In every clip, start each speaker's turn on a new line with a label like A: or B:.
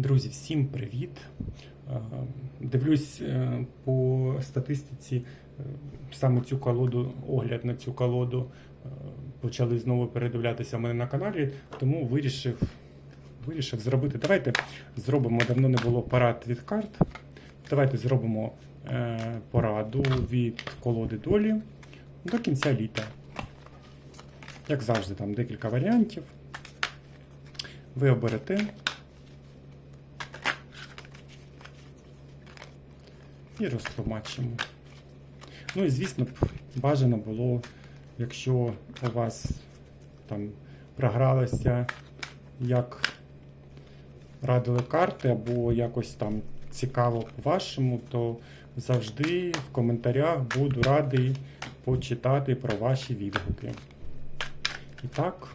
A: Друзі, всім привіт! Е, Дивлюсь е, по статистиці е, саме цю колоду, огляд на цю колоду почали знову передивлятися в мене на каналі, тому вирішив, вирішив зробити. Давайте зробимо, давно не було парад від карт. Давайте зробимо пораду від колоди долі до кінця літа. Як завжди, там декілька варіантів. Ви оберете. І розтлумачимо. Ну і звісно, бажано було, якщо у вас там програлося, як радили карти, або якось там цікаво по-вашому, то завжди в коментарях буду радий почитати про ваші відгуки. І так,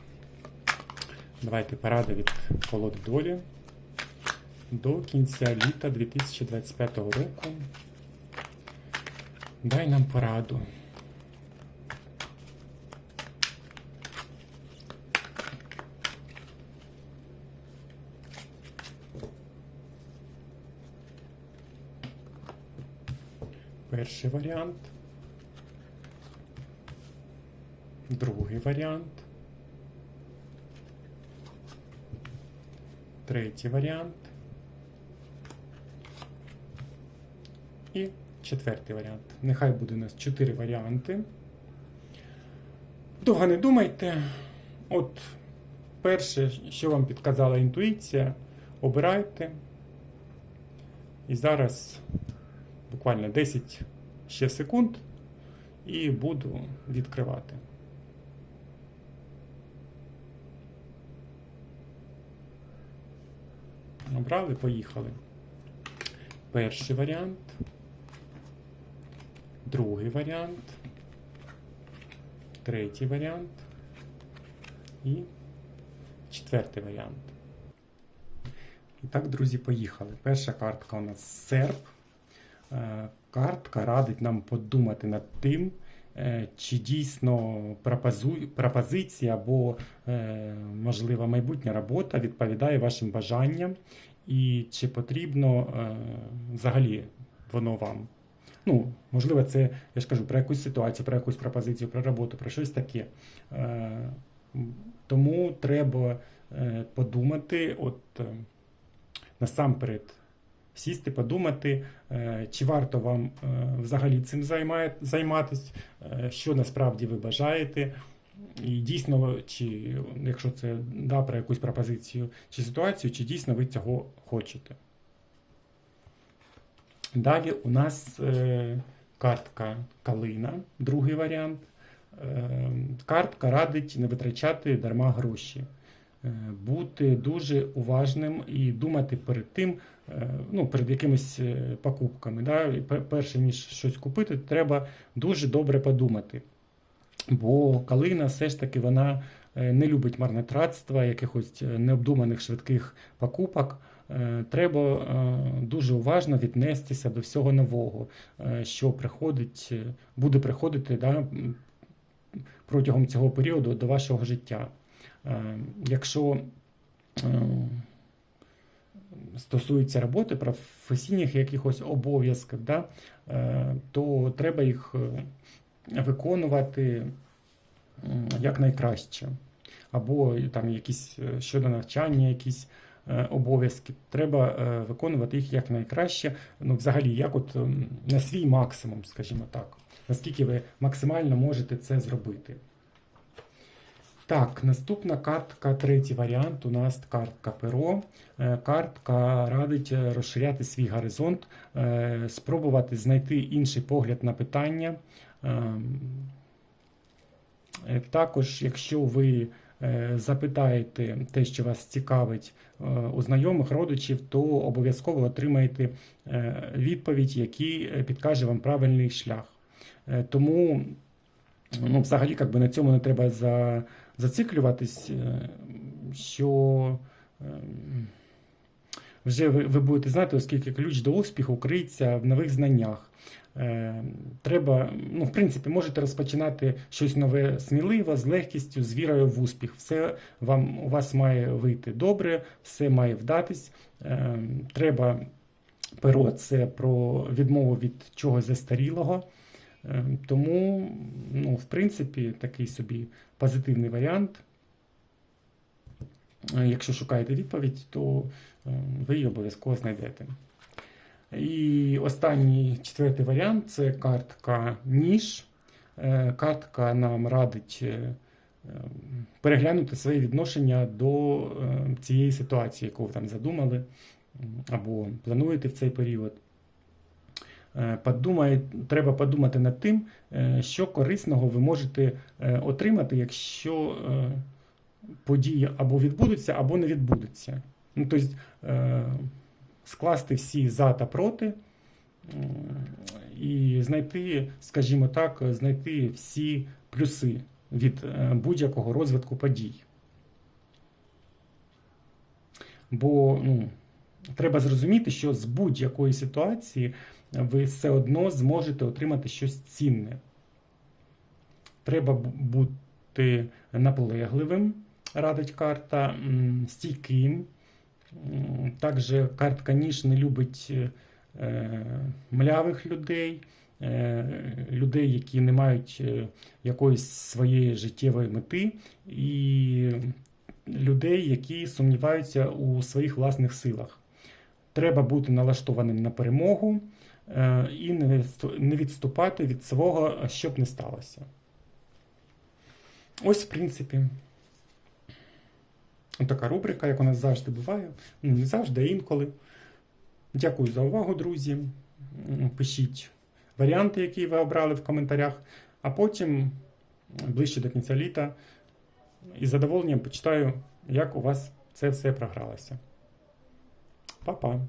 A: давайте порада від колоди долі до кінця літа 2025 року. Дай нам пораду. Перший варіант. Другий варіант. Третій варіант. І четвертий варіант. Нехай буде у нас чотири варіанти. Довго не думайте. От перше, що вам підказала інтуїція, обирайте. І зараз буквально 10 ще секунд і буду відкривати. Обрали, поїхали. Перший варіант. Другий варіант. Третій варіант. І четвертий варіант. І так, друзі, поїхали. Перша картка у нас серп. Е, Картка радить нам подумати над тим, е, чи дійсно пропозиція або, е, можливо, майбутня робота відповідає вашим бажанням, і чи потрібно взагалі воно вам. Ну, можливо, це, я ж кажу, про якусь ситуацію, про якусь пропозицію, про роботу, про щось таке. Е, Тому треба е, подумати, от е, насамперед, сісти, подумати, чи варто вам взагалі цим е, що насправді ви бажаєте. І дійсно, чи якщо це да, про якусь пропозицію чи ситуацію, чи дійсно ви цього хочете. Далі у нас е, картка Калина, другий варіант. Е, картка радить не витрачати дарма гроші, е, бути дуже уважним і думати перед тим, ну, перед якимись покупками. Да? Перше, ніж щось купити, треба дуже добре подумати. Бо калина все ж таки вона не любить марнотратства, якихось необдуманих швидких покупок. Е, Треба е, дуже уважно віднестися до всього нового, е, що приходить, буде приходити да, протягом цього періоду до вашого життя. Якщо стосується роботи, професійних якихось обов'язків, да, то треба їх виконувати якнайкраще. Або там якісь щодо навчання, якісь обов'язки. Треба е, виконувати їх якнайкраще. Ну, взагалі, як от ем, на свій максимум, скажімо так. Наскільки ви максимально можете це зробити. Так, наступна картка, третій варіант. У нас картка перо. Е, Картка радить е, розширяти свій горизонт, е, спробувати знайти інший погляд на питання. Ем, Е, Також, якщо ви е, запитаєте те, що вас цікавить е, у знайомих родичів, то обов'язково отримаєте е, відповідь, е, підкаже вам правильний шлях. Е, Тому, ну, взагалі, якби на цьому не треба за, зациклюватись, е, що е, вже ви, ви будете знати, оскільки ключ до успіху криється в нових знаннях. Е, треба, ну, в принципі, можете розпочинати щось нове сміливо, з легкістю, з вірою в успіх. Все вам у вас має вийти добре, все має вдатись. Е, треба перо це про відмову від чогось застарілого. Е, Тому, ну, в принципі, такий собі позитивний варіант. Е, Якщо шукаєте відповідь, то е, ви її обов'язково знайдете. І останній четвертий варіант це картка ніж. Е, Картка нам радить е, е, переглянути своє відношення до цієї ситуації, яку ви там задумали, або плануєте в цей період. Подумає, треба подумати над тим, що корисного ви можете отримати, якщо події або відбудуться, або не відбудуться. Ну, тобто, е, скласти всі за та проти і знайти, скажімо так, знайти всі плюси від е, будь-якого розвитку подій. Бо ну, треба зрозуміти, що з будь-якої ситуації ви все одно зможете отримати щось цінне. Треба бути наполегливим, радить карта, стійким. М, Також картка ніж не любить е, млявих людей, е, людей, які не мають е, якоїсь своєї життєвої мети, і людей, які сумніваються у своїх власних силах. Треба бути налаштованим на перемогу е, і не відступати від свого, щоб не сталося. Ось, в принципі, така рубрика, як у нас завжди буває. Ну, не завжди, а інколи. Дякую за увагу, друзі. Пишіть варіанти, які ви обрали в коментарях, а потім ближче до кінця літа із задоволенням почитаю, як у вас це все програлося. Па-па!